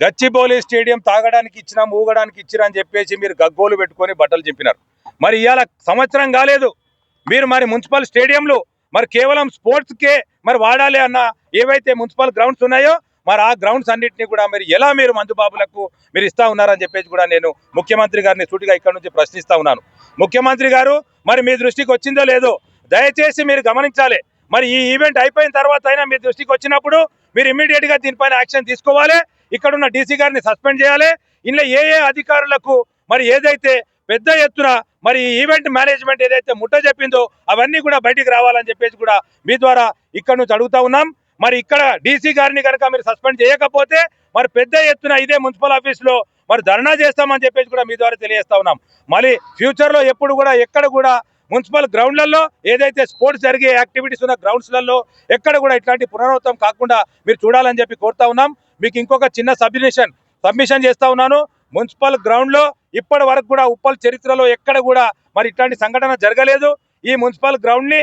Gachibowli stadium తాగడానికి ఇచ్చినా ఊగడానికి ఇచ్చినా అని చెప్పేసి మీరు గగ్గోలు పెట్టుకొని బట్టలు చింపినారు. మరి ఇవాళ సంవత్సరం కాలేదు. మీరు మరి మున్సిపల్ స్టేడియంలు మరి కేవలం స్పోర్ట్స్కే మరి వాడాలి అన్న ఏవైతే మున్సిపల్ గ్రౌండ్స్ ఉన్నాయో మరి ఆ గ్రౌండ్స్ అన్నింటినీ కూడా మీరు ఎలా మీరు మందుబాబులకు మీరు ఇస్తా ఉన్నారని చెప్పేసి కూడా నేను ముఖ్యమంత్రి గారిని సూటిగా ఇక్కడ నుంచి ప్రశ్నిస్తా ఉన్నాను. ముఖ్యమంత్రి గారు మరి మీ దృష్టికి వచ్చిందో లేదో దయచేసి మీరు గమనించాలి. మరి ఈ ఈవెంట్ అయిపోయిన తర్వాత అయినా మీ దృష్టికి వచ్చినప్పుడు మీరు ఇమీడియట్గా దీనిపైన యాక్షన్ తీసుకోవాలి. ఇక్కడ ఉన్న డీసీ గారిని సస్పెండ్ చేయాలి. ఇందులో ఏ ఏ అధికారులకు మరి ఏదైతే పెద్ద ఎత్తున మరి ఈవెంట్ మేనేజ్మెంట్ ఏదైతే ముట్ట చెప్పిందో అవన్నీ కూడా బయటికి రావాలని చెప్పేసి కూడా మీ ద్వారా ఇక్కడ నుంచి అడుగుతా ఉన్నాం. మరి ఇక్కడ డీసీ గారిని కనుక మీరు సస్పెండ్ చేయకపోతే మరి పెద్ద ఎత్తున ఇదే మున్సిపల్ ఆఫీస్లో మరి ధర్నా చేస్తామని చెప్పేసి కూడా మీ ద్వారా తెలియజేస్తా ఉన్నాం. మళ్ళీ ఫ్యూచర్లో ఎప్పుడు కూడా ఎక్కడ కూడా మున్సిపల్ గ్రౌండ్లలో ఏదైతే స్పోర్ట్స్ జరిగే యాక్టివిటీస్ ఉన్న గ్రౌండ్స్లలో ఎక్కడ కూడా ఇట్లాంటి పునరావృతం కాకుండా మీరు చూడాలని చెప్పి కోరుతా ఉన్నాం. మీకు ఇంకొక చిన్న సబ్మిషన్ సబ్మిషన్ చేస్తా ఉన్నాను. మున్సిపల్ గ్రౌండ్లో ఇప్పటి వరకు కూడా ఉప్పల్ చరిత్రలో ఎక్కడ కూడా మరి ఇట్లాంటి సంఘటన జరగలేదు. ఈ మున్సిపల్ గ్రౌండ్ని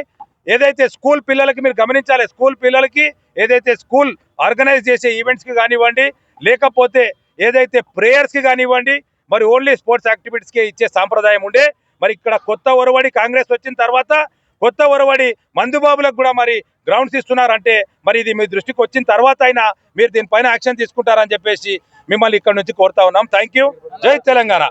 ఏదైతే స్కూల్ పిల్లలకి మీరు గమనించాలి స్కూల్ పిల్లలకి ఏదైతే స్కూల్ ఆర్గనైజ్ చేసే ఈవెంట్స్కి కానివ్వండి లేకపోతే ఏదైతే ప్రేయర్స్కి కానివ్వండి మరి ఓన్లీ స్పోర్ట్స్ యాక్టివిటీస్కే ఇచ్చే సాంప్రదాయం ఉండే. మరి ఇక్కడ కొత్త ఒరవడి కాంగ్రెస్ వచ్చిన తర్వాత కొత్త ఒరవడి మందుబాబులకు కూడా మరి గ్రౌండ్స్ ఇస్తున్నారంటే మరి ఇది మీ దృష్టికి వచ్చిన తర్వాత అయినా మీరు దీనిపైన యాక్షన్ తీసుకుంటారని చెప్పేసి మిమ్మల్ని ఇక్కడ నుంచి కోరుతా ఉన్నాం. థ్యాంక్ యూ జై తెలంగాణ.